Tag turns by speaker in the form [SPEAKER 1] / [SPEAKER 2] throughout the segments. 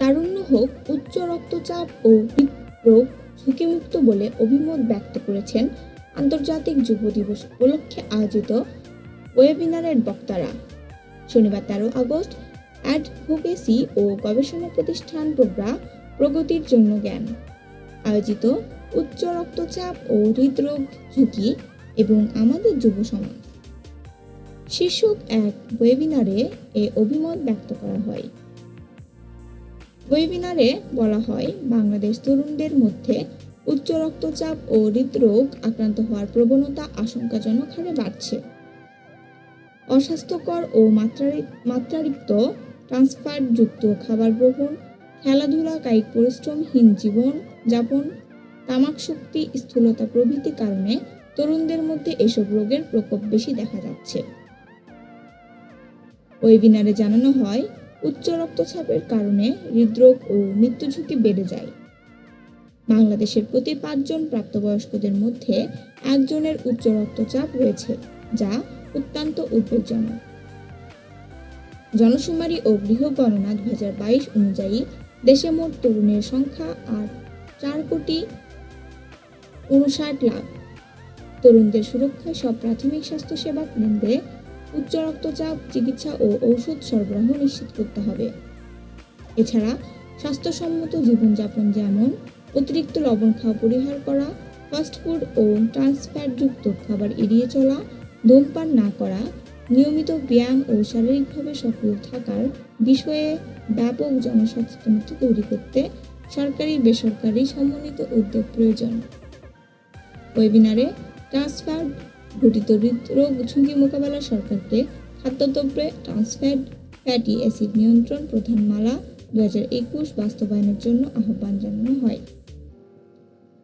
[SPEAKER 1] তারুণ্য হোক, উচ্চ রক্তচাপ ও হৃদরোগ ঝুঁকিমুক্ত বলে অভিমত ব্যক্ত করেছেন আন্তর্জাতিক যুব দিবস উপলক্ষে আয়োজিত ওয়েবিনারের বক্তারা। শনিবার তেরো আগস্ট, অ্যাডভোকেসি ও গবেষণা প্রতিষ্ঠান প্রোগ্রা, প্রগতির জন্য জ্ঞান। আয়োজিত উচ্চ রক্তচাপ ও হৃদরোগ ঝুঁকি এবং আমাদের যুব সমাজ। শীর্ষক এক ওয়েবিনারে এ অভিমত ব্যক্ত করা হয়। ওয়েবিনারে বলা হয়, বাংলাদেশ তরুণদের মধ্যে উচ্চ রক্তচাপ ও হৃদরোগ আক্রান্ত হওয়ার প্রবণতা আশঙ্কাজনক হারে বাড়ছে। অস্বাস্থ্যকর ও মাত্রারি- মাত্রাতিরিক্ত ট্রান্সফারযুক্ত খাবার গ্রহণ, খেলাধুলা, কায়িক পরিশ্রমহীন জীবন যাপন, তামাক শক্তি, স্থূলতা প্রভৃতি কারণে তরুণদের মধ্যে এসব রোগের প্রকোপ বেশি দেখা যাচ্ছে। ওয়েবিনারে জানানো হয় উচ্চ রক্তচাপের কারণে হৃদরোগ ও মৃত্যু ঝুঁকি বেড়ে যায়। বাংলাদেশের প্রতি পাঁচজন প্রাপ্তবয়স্কদের মধ্যে একজনের উচ্চ রক্তচাপ রয়েছে, যা অত্যন্ত উদ্বেগজনক জনশুমারি ও গৃহ গণনা দু অনুযায়ী দেশে মোট তরুণের সংখ্যা আর চার কোটি উনষাট লাখ। তরুণদের সুরক্ষায় সব প্রাথমিক স্বাস্থ্যসেবা কেন্দ্রে উচ্চ রক্তচাপ চিকিৎসা ও ঔষধ সরবরাহ নিশ্চিত করতে হবে। এছাড়া, স্বাস্থ্যসম্মত জীবনযাপন যেমন, অতিরিক্ত লবণ খাওয়া পরিহার করা ফাস্টফুড ও ট্রান্সফ্যাটযুক্ত খাবার এড়িয়ে চলা, ধূমপান না করা, নিয়মিত ব্যায়াম ও শারীরিকভাবে সক্রিয় থাকার বিষয়ে ব্যাপক জনসচেতনতা তৈরি করতে সরকারি, বেসরকারি সমন্বিত উদ্যোগ প্রয়োজন। ওয়েবিনারে ট্রান্সফার ঘটিত হৃদরোগ ঝুঁকি মোকাবেলা সরকারকে খাদ্যদ্রব্যে ট্রান্সফ্যাট, ফ্যাটি অ্যাসিড নিয়ন্ত্রণ প্রধান মালা দু হাজার একুশ বাস্তবায়নের জন্য আহ্বান জানানো হয়।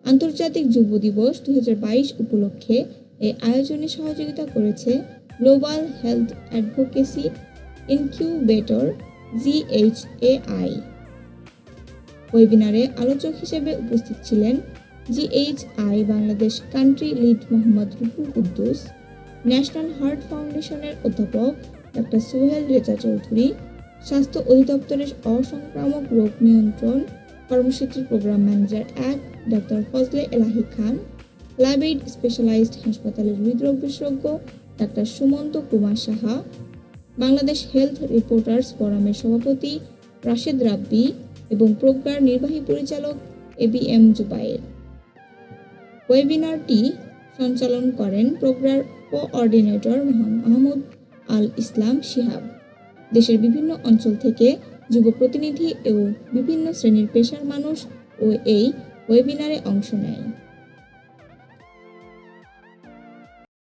[SPEAKER 1] আন্তর্জাতিক যুব দিবস দু হাজার বাইশ উপলক্ষে এই আয়োজনে সহযোগিতা করেছে global health advocacy incubator GHAI ওয়েবিনারে আলোচক হিসেবে উপস্থিত ছিলেন GHI Bangladesh country lead Mohammad Ruhul Kuddus national heart ফাউন্ডেশনের অধ্যাপক ডক্টর সোহেল রেজা চৌধুরী স্বাস্থ্য অধিদপ্তরের অসংক্রামক রোগ নিয়ন্ত্রণ কর্মসূচির প্রোগ্রাম ম্যানেজার এক ডক্টর ফজলে এলাহি খান ল্যাবেড স্পেশালাইজড হাসপাতালের হৃদরোগ বিশেষজ্ঞ doctor Sumanta Kumar Saha Bangladesh health reporters ফোরামের সভাপতি রাশেদ রাব্বি এবং প্রজ্ঞার নির্বাহী পরিচালক এ বি এম জুবাইর ওয়েবিনারটি সঞ্চালন করেন প্রোগ্রার কোঅর্ডিনেটর মাহমুদ আল ইসলাম শিহাব। দেশের বিভিন্ন অঞ্চল থেকে যুব প্রতিনিধি ও বিভিন্ন শ্রেণির পেশার মানুষ ও এই ওয়েবিনারে অংশ নেয়।